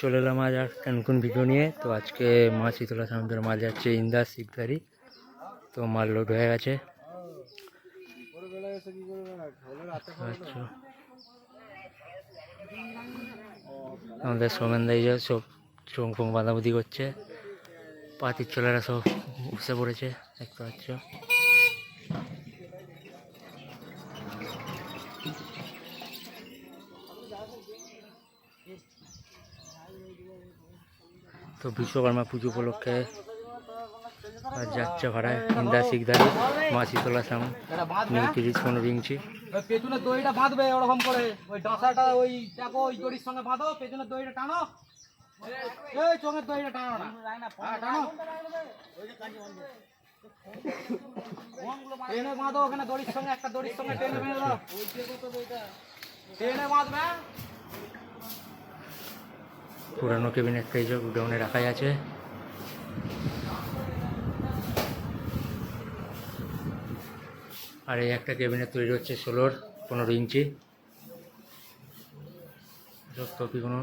চলে এলাম আজ আর নতুন ভিডিও নিয়ে। তো আজকে মা শীতলা সমুদ্রের মাছ যাচ্ছে ইন্দাস শিকদারি। তো মাল লোড হয়ে গেছে। আমাদের সোমেন দাই যে সব চোখ ফোং বাঁধাবুদি করছে। পাতির ছেলেরা সব বসে পড়েছে, দেখতে পাচ্ছ। তো বিশ্বকর্মা পুজো উপলক্ষে যাচ্ছে ভাড়ায় ইন্দা শিকদারি মা শীতলা নিউ তিরিশ পনেরো ইঞ্চি বাঁধবে ওরকম করে। ওই ডাঁসাটা ওই দেখো ওই সঙ্গে বাঁধো পেছনের দড়িটা টানো। এই চোখের দড়িটা টানো না। হ্যাঁ, টানো। টেনে বাঁধো ওখানে দড়ির সঙ্গে একটা দড়ির সঙ্গে টেনে বেঁধে দাও। টেনে বাঁধবে পুরানো ক্যাবিনেট যে গুডাউনে রাখাই আছে। আর এই একটা ক্যাবিনেট তৈরি হচ্ছে ষোলোর, পনেরো ইঞ্চি। সব টপিকগুলো